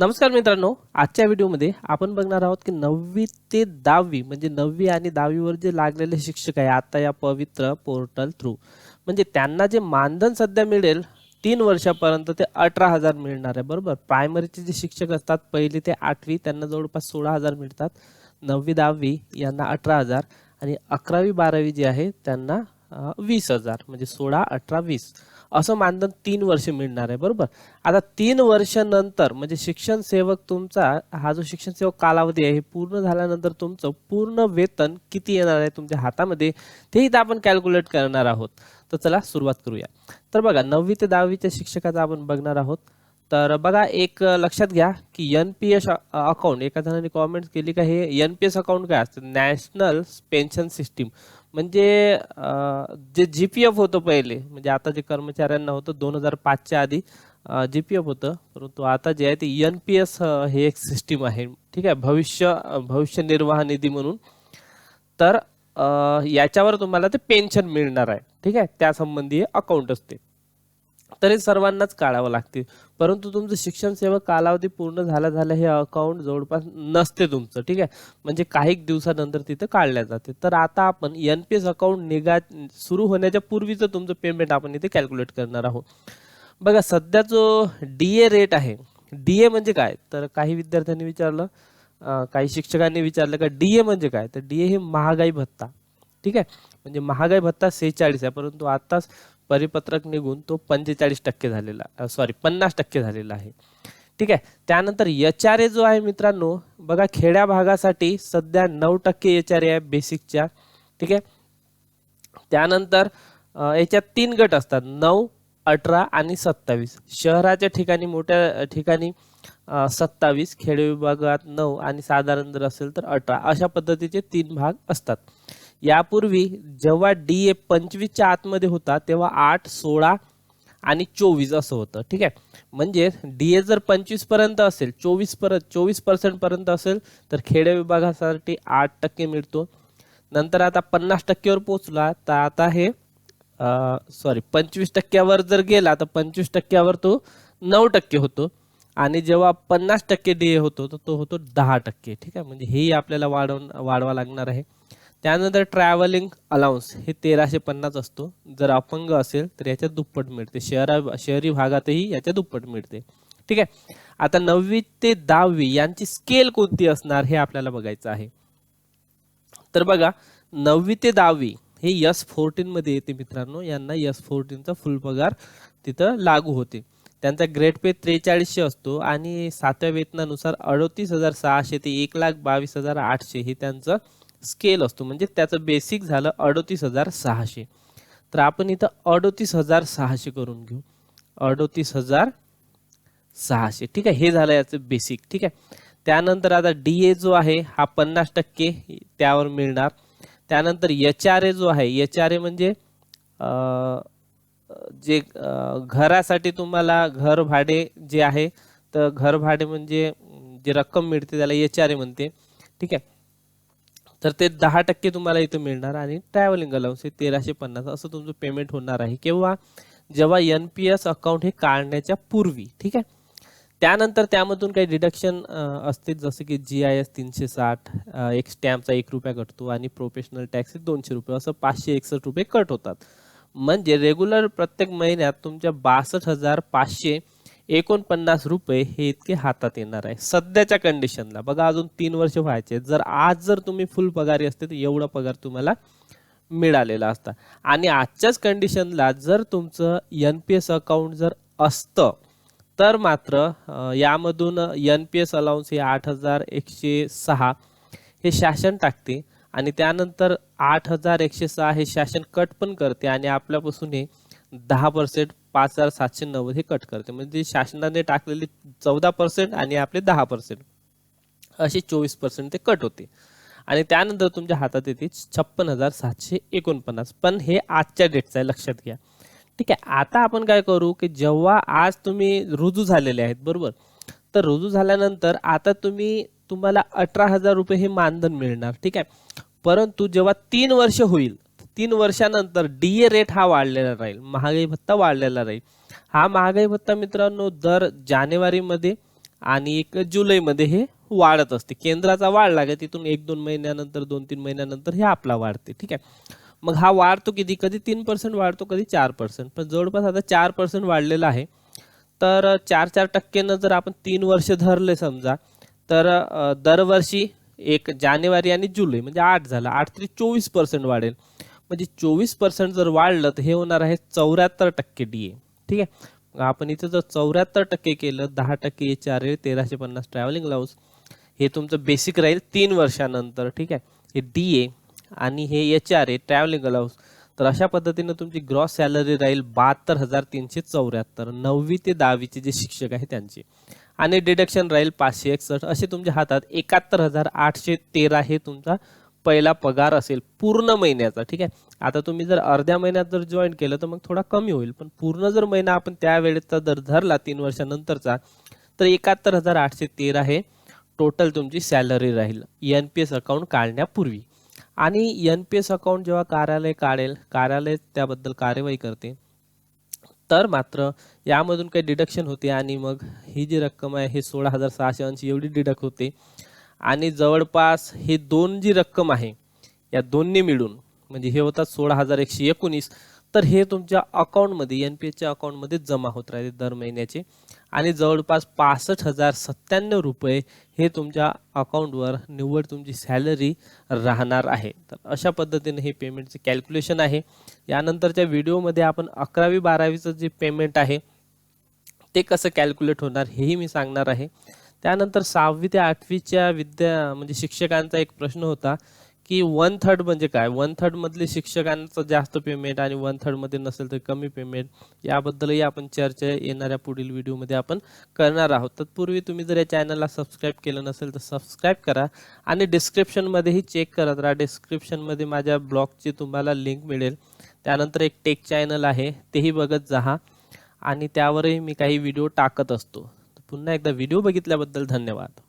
नमस्कार मित्रांनो आजच्या व्हिडिओमध्ये आपण बघणार आहोत की नववी ते दहावी म्हणजे नववी आणि दहावीवर जे लागलेले शिक्षक आहे आता या पवित्र पोर्टल थ्रू म्हणजे त्यांना जे मानधन सध्या मिळेल तीन वर्षापर्यंत ते अठरा हजार मिळणार आहे बरोबर? प्रायमरीचे जे शिक्षक असतात पहिली ते आठवी त्यांना जवळपास सोळा हजार मिळतात. नववी दहावी यांना अठरा हजार आणि अकरावी बारावी जे आहे त्यांना वीस हजार म्हणजे सोळा अठरा वीस. असं मानधन तीन वर्ष मिळणार आहे बरोबर? आता तीन वर्षानंतर म्हणजे शिक्षण सेवक तुमचा हा जो शिक्षण सेवक कालावधी आहे हे पूर्ण झाल्यानंतर तुमचं पूर्ण वेतन किती येणार आहे तुमच्या हातामध्ये ते इथं आपण कॅल्क्युलेट करणार आहोत. तर चला सुरुवात करूया. तर बघा नववी ते दहावीच्या शिक्षकाचा आपण बघणार आहोत. तर बघा एक लक्षात घ्या की एन पी एस अकाउंट एका जणांनी कॉमेंट केली का हे एन पी एस अकाउंट काय असतं? नॅशनल पेन्शन सिस्टीम म्हणजे जे जी पी एफ होतं पहिले म्हणजे आता जे कर्मचाऱ्यांना होतं दोन हजार पाचच्या आधी जी पी एफ होतं. परंतु आता जे आहे ते एन पी एस हे एक सिस्टीम आहे. ठीक आहे? भविष्य भविष्य निर्वाह निधी म्हणून. तर याच्यावर तुम्हाला ते पेन्शन मिळणार आहे. ठीक आहे? त्यासंबंधी हे अकाउंट असते. तर हे सर्वांनाच काढावं लागते परंतु तुमचं शिक्षण सेवा कालावधी पूर्ण झाला झालं हे अकाउंट जवळपास नसते तुमचं ठीक आहे? म्हणजे काही दिवसानंतर तिथं काढल्या जाते. तर आता आपण एन पी एस अकाउंट निघा सुरू होण्याच्या पूर्वीचं तुमचं पेमेंट आपण इथे कॅल्क्युलेट करणार आहोत. बघा सध्या जो डी ए रेट आहे डी ए म्हणजे काय? तर काही विद्यार्थ्यांनी विचारलं काही शिक्षकांनी विचारलं का डी ए म्हणजे काय? तर डी ए हे महागाई भत्ता ठीक आहे? म्हणजे महागाई भत्ता सेहेचाळीस आहे परंतु आताच परिपत्रक निघून तो पंचेचाळीस टक्के झालेला सॉरी पन्नास टक्के झालेला आहे. ठीक आहे त्यानंतर एच आर ए जो आहे मित्रांनो बघा खेड्या भागासाठी सध्या नऊ टक्के एच आर ए आहे बेसिकच्या. ठीक आहे? त्यानंतर याच्यात तीन गट असतात नऊ अठरा आणि सत्तावीस. शहराच्या ठिकाणी मोठ्या ठिकाणी सत्तावीस खेडे विभागात नऊ आणि साधारण जर असेल तर अठरा. अशा पद्धतीचे तीन भाग असतात. यापूर्वी जेव्हा डी ए पंचवीसच्या आतमध्ये होता तेव्हा आठ सोळा आणि चोवीस असं होतं ठीक आहे? म्हणजे डी ए जर पंचवीसपर्यंत असेल चोवीस परत चोवीस पर्सेंट पर्यंत असेल तर खेडे विभागासाठी आठ टक्के मिळतो. नंतर आता पन्नास टक्क्यावर पोहोचला तर आता हे सॉरी पंचवीस टक्क्यावर जर गेला तर पंचवीस टक्क्यावर तो नऊ टक्के होतो. आणि जेव्हा पन्नास टक्के डी ए होतो तर तो होतो दहा टक्के ठीक आहे? म्हणजे हेही आपल्याला वाढवून वाढवा लागणार आहे. त्यानंतर ट्रॅव्हलिंग अलाउन्स हे तेराशे पन्नास असतो. जर अपंग असेल तर याच्यात दुप्पट मिळते. शहरा शहरी भागातही याच्या दुप्पट मिळते. ठीक आहे? आता नववी ते दहावी यांची स्केल कोणती असणार हे आपल्याला बघायचं आहे. तर बघा नववी ते दहावी हे यस फोर्टीन मध्ये येते मित्रांनो. यांना यस फोर्टीनचा फुल पगार तिथं लागू होते. त्यांचा ग्रेड पे त्रेचाळीसशे असतो आणि सातव्या वेतनानुसार अडतीस हजार सहाशे ते एक लाख बावीस हजार आठशे हे त्यांचं स्केल असतो. म्हणजे त्याचं बेसिक झालं अडोतीस हजार सहाशे. तर आपण इथं अडोतीस हजार सहाशे करून घेऊ. अडोतीस हजार सहाशे. ठीक आहे? हे झालं याचं बेसिक ठीक आहे? त्यानंतर आता डी ए जो आहे हा पन्नास टक्के त्यावर मिळणार. त्यानंतर एच आर ए जो आहे एच आर ए म्हणजे जे घरासाठी तुम्हाला घर भाडे जे आहे तर घर भाडे म्हणजे जी जे रक्कम मिळते त्याला एच आर ए म्हणते. ठीक आहे? तर ते दहा टक्के तुम्हाला इथं मिळणार आणि ट्रॅव्हलिंग अलाउन्स हे तेराशे पन्नास असं तुमचं पेमेंट होणार आहे. किंवा जेव्हा एन पी एस अकाउंट हे काढण्याच्या पूर्वी ठीक आहे? त्यानंतर त्यामधून काही डिडक्शन असते जसं की जी आय एस तीनशे साठ एक स्टॅम्पचा एक रुपया कटतो आणि प्रोफेशनल टॅक्स दोनशे रुपये असं पाचशे एकसष्ट रुपये कट होतात. म्हणजे रेग्युलर प्रत्येक महिन्यात तुमच्या बासष्ट हजार पाचशे एकोणपन्नास रुपये हे इतके हातात येणार आहे. सध्याच्या कंडिशनला बघा अजून तीन वर्ष व्हायचे जर आज जर तुम्ही फुल पगारी असते तर एवढा पगार तुम्हाला मिळालेला असता. आणि आजच्याच कंडिशनला जर तुमचं एन पी एस अकाउंट जर असतं तर मात्र यामधून एन पी एस अलाउन्स हे आठ हजार एकशे सहा हे शासन टाकते. आणि त्यानंतर आठ हजार एकशे सहा हे शासन कट पण करते. आणि आपल्यापासून हे दहा पर्सेंट पाच हजार सातशे नव्वद हे कट करते. म्हणजे शासनाने टाकलेले चौदा पर्सेंट आणि आपले दहा पर्सेंट असे चोवीस पर्सेंट ते कट होते. आणि त्यानंतर तुमच्या हातात येते छप्पन हजार सातशे एकोणपन्नास. पण हे आजच्या डेटचं आहे लक्षात घ्या. ठीक आहे आता आपण काय करू की जेव्हा आज तुम्ही रुजू झालेले आहेत बरोबर? तर रुजू झाल्यानंतर आता तुम्ही तुम्हाला अठरा हजार रुपये हे मानधन मिळणार. ठीक आहे? परंतु जेव्हा तीन वर्ष होईल तीन वर्षानंतर डी ए रेट हा वाढलेला राहील महागाई भत्ता वाढलेला राहील. हा महागाई भत्ता मित्रांनो दर जानेवारीमध्ये आणि एक जुलैमध्ये हे वाढत असते. केंद्राचा वाढ लागेल तिथून एक दोन महिन्यानंतर दोन तीन महिन्यानंतर हे आपला वाढते ठीक आहे? मग हा वाढतो किती? कधी तीन पर्सेंट वाढतो कधी चार पर्सेंट पण जवळपास आता चार पर्सेंट वाढलेला आहे. तर चार चार टक्क्यानं जर आपण तीन वर्ष धरले समजा तर दरवर्षी एक जानेवारी आणि जुलै म्हणजे आठ झाला आठ तरी चोवीस पर्सेंट वाढेल. म्हणजे चोवीस पर्सेंट जर वाढलं तर हे होणार आहे चौऱ्याहत्तर टक्के डी ए ठीक आहे? आपण इथं जर चौऱ्याहत्तर टक्के केलं दहा टक्के एच आर ए तेराशे पन्नास ट्रॅव्हलिंग लाऊस हे तुमचं बेसिक राहील तीन वर्षानंतर ठीक आहे? हे डी ए आणि हे H R A travelling allowance तर अशा पद्धतीनं तुमची ग्रॉस सॅलरी राहील बहात्तर हजार तीनशे चौऱ्याहत्तर नववी ते दहावीचे जे शिक्षक आहे त्यांचे. आणि डिडक्शन राहील पाचशे एकसष्ट असे तुमच्या हातात एकाहत्तर हजार आठशे तेरा हे तुमचा पहिला पगार असेल पूर्ण महिन्याचा ठीक आहे? आता तुम्ही जर अर्ध्या महिन्यात जर जॉईन केलं तर मग थोडा कमी होईल. पण पूर्ण जर महिना आपण त्या वेळेचा जर धरला तीन वर्षानंतरचा तर एकाहत्तर हजार आठशे तेरा हे टोटल तुमची सॅलरी राहील एन पी एस अकाउंट काढण्यापूर्वी. आणि एन पी एस अकाउंट जेव्हा कार्यालय काढेल कार्यालय त्याबद्दल कार्यवाही करते तर मात्र यामधून काही डिडक्शन होते आणि मग ही जी रक्कम आहे हे सोळा हजार सहाशे ऐंशी एवढी डिडक्ट होते. आणि जवळपास हे दोन जी रक्कम आहे या दोन्ही मिळून म्हणजे हे होतात सोळा हजार एकशे एकोणीस तर हे तुमच्या अकाउंटमध्ये एन पी एचच्या अकाउंटमध्ये जमा होत राहते दर महिन्याचे. आणि जवळपास पासष्ट हजार सत्त्याण्णव रुपये हे तुमच्या अकाउंटवर निव्वळ तुमची सॅलरी राहणार आहे. तर अशा पद्धतीने हे पेमेंटचे कॅल्क्युलेशन आहे. यानंतरच्या व्हिडिओमध्ये आपण अकरावी बारावीचं जे पेमेंट आहे ते कसं कॅल्क्युलेट होणार हेही मी सांगणार आहे. त्यानंतर सहावी ते आठवीच्या विद्या म्हणजे शिक्षकांचा एक प्रश्न होता की वन थर्ड म्हणजे काय? वन थर्ड मधले शिक्षकांचं जास्त पेमेंट आणि वन थर्डमध्ये नसेल तर कमी पेमेंट याबद्दलही आपण चर्चा येणाऱ्या पुढील व्हिडिओमध्ये आपण करणार आहोत. तत्पूर्वी तुम्ही जर या चॅनलला सबस्क्राईब केलं नसेल तर सबस्क्राईब करा आणि डिस्क्रिप्शनमध्येही चेक करत राहा. डिस्क्रिप्शनमध्ये माझ्या ब्लॉगची तुम्हाला लिंक मिळेल. त्यानंतर एक टेक चॅनल आहे तेही बघत जा. आणि त्यावरही मी काही व्हिडिओ टाकत असतो. पुन्हा एकदा व्हिडिओ बघितल्याबद्दल धन्यवाद.